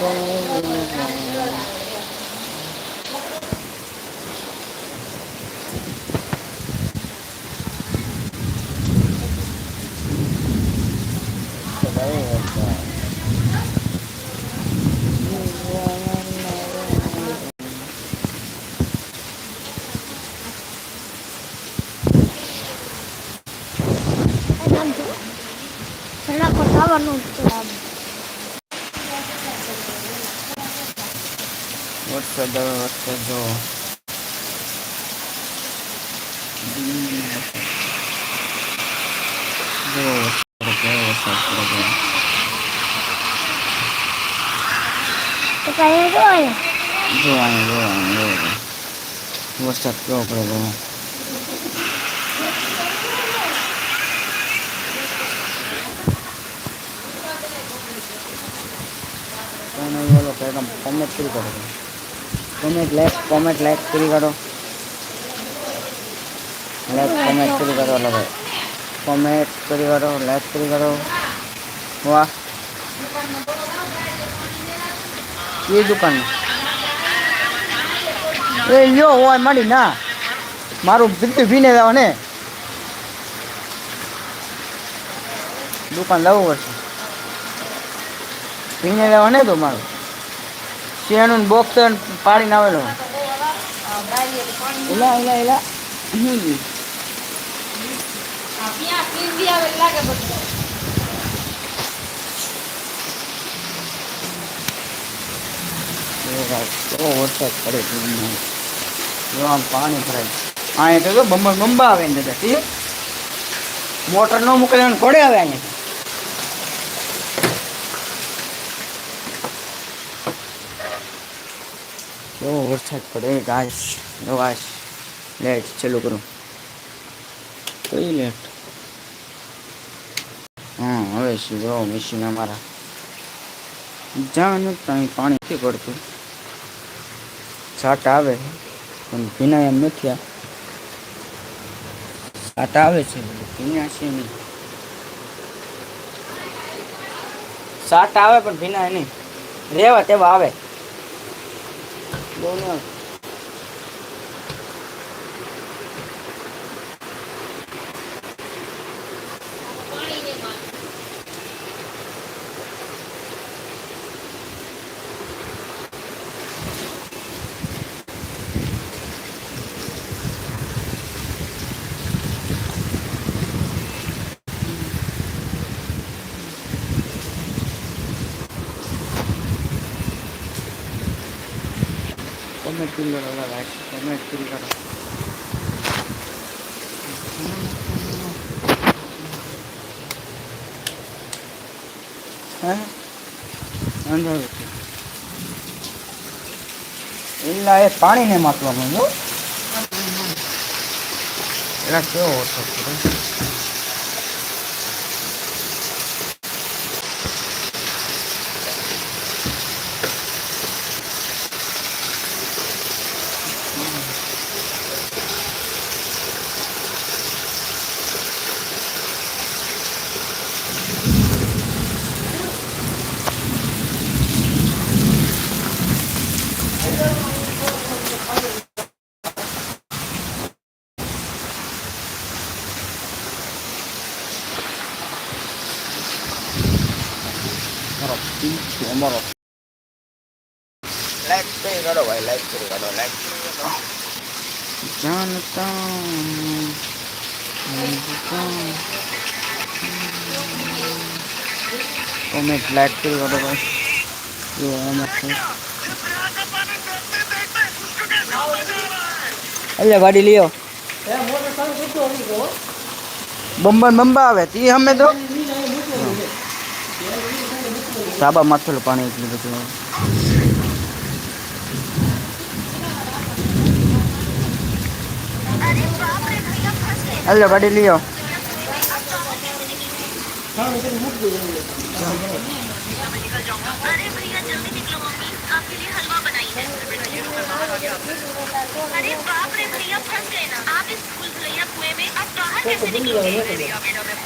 Bye. વરસાદ આવે વરસાદ જો વરસાદ કેવો પડે તમે બોલો કે તમે કરી કરો કોમેન્ટ લાઈક કોમેન્ટ લાઈક કરી કાઢો. લાઈક કોમેન્ટ કરી કાઢો, અલગ કોમેન્ટ કરી કાઢો લાઈક કરી કાઢો. વાહ. એ દુકાન. એ લ્યો, હોય માડી, ના. મારું બિલકુલ ભીને જાવ ને. દુકાન લાવવું પડશે. ભીને લેવા ને તો મારું. શેનું બોક્સ પાડીને આવેલો. એલા એલા એલા. વરસાદ પડે. આમ પાણી ભરાય. હા તો બંબા બંબા આવે ને દાદા મોટર ન મોકલે કોડે આવે અહીંયા કેવો વરસાદ પડે ગાય નવાશ લેટ ચાલુ કરું. કઈ લેટ હા હવે જો મશીન અમારા. જાણ ત્યાં પાણી નથી પડતું. છાટ આવે પણ ભીના એમ નથી છાટ આવે છે ભીના છે નહીં. છાટ આવે પણ ભીના નહીં. રેવા તેવા આવે. 多呢 ತಿಂಗಳಲ್ಲ ವ್ಯಾಕ್ಸಿನ್ ತಿಂಗಳ ಅಂದಾಗುತ್ತೆ ಇಲ್ಲ ಪಾಣಿನೇ ಮಾತ್ರ ಬಂದು. ಎಲ್ಲ ಓಡಿಸ್ತಾರೆ અંધારું છે અમારો લાઈક કરી કરો ભાઈ લાઈક કરી કરો લાઈક કરી કરો જાણતા કોમેન્ટ લાઈક કરી કરો ભાઈ જો આમાં છે એટલે ગાડી લ્યો બંબા બંબા આવે. તી અમે તો સાબા માથેલું પાણી એટલું બધું આવે. હાલો ગાડી લ્યો अरे भैया जल्दी निकलो मम्मी आपके लिए हलवा बनाई है अरे बाप रे भैया फंस गए ना आप इस भूल भुलैया कुएं में आप बाहर कैसे निकलोगे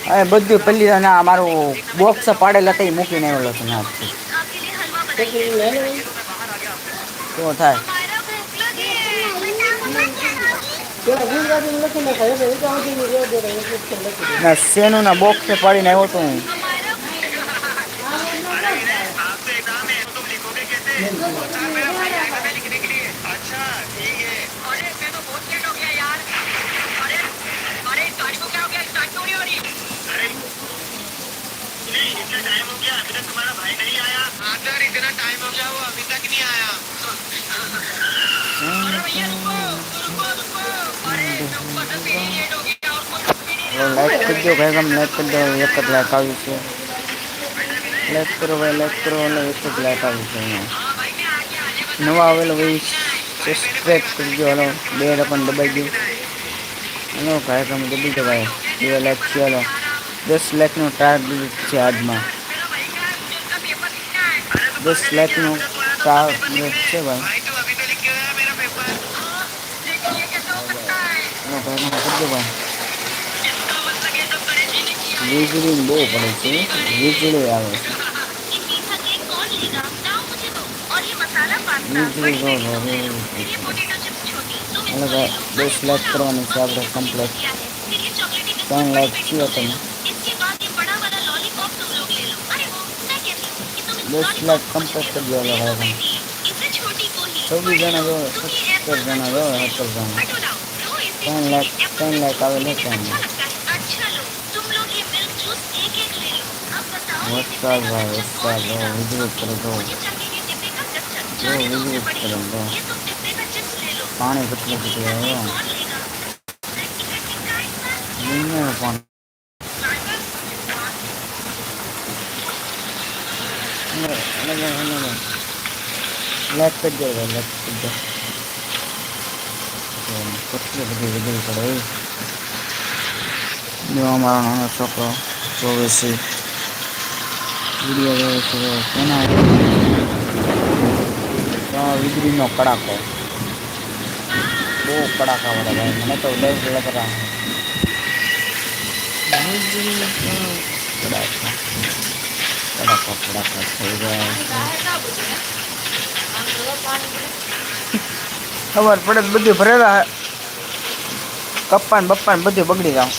હવે બધું પેલી ના મારું બોક્સ પાડેલા તે મૂકીને આવેલો છું ના आपके लिए हलवा શું થાય हमारा भूख लगी है ના શેનું ના બોક્સ પાડીને આવ્યો તો હું इतना टाइम हो गया अभी तक तुम्हारा भाई नहीं आया। हाँ सर इतना टाइम हो गया वो अभी तक नहीं आया। हाँ। अरे भैया रुको रुको रुको। अरे रुको तो तेरी लेट हो गया और कोई रुक भी नहीं रहा लाइक कर दो भाई हम लाइक कर दो ये कर लाइक आओ इसे लाइक करो भाई लाइक करो तो हाँ वाला ये कर लाइक आओ इसे नवा आवेलो भाई सब्सक्राइब कर दो हेलो बेल अपन दबाई दो हेलो कार्यक्रम दबी दबाए। ये लाइक किया Just let me try to charge my. Just let me try to charge my. વીજળી બહુ પડે છે વીજળી આવે છે વીજળી બહુ એટલે દસ લાખ કરવાની છે આપણે કમ્પ્લેટ ત્રણ લાખ છીએ તમે इसके लाइक कंपोस्ट कर दिया रहा है। इससे जाना दो सब कर जाना दो हर कर जाना। Ten lakh ten lakh available है अच्छा लो तुम लोग ये मिल्क जूस एक एक ले लो। अब बताओ उसका भाई उसका दो विज़िट कर दो। जो कर दो पानी कितने कितने हो। पानी અમારો નાનો છોકરો જોવે છે વિડીયો જોવે છે કેના તો વીજળીનો કડાકો બહુ કડાકા વાળા ભાઈ મને તો ડર લાગ રહા થઈ ગયા ખબર પડે બધું ભરેલા કપ્પાન બપ્પાન બધું બગડી જાવ.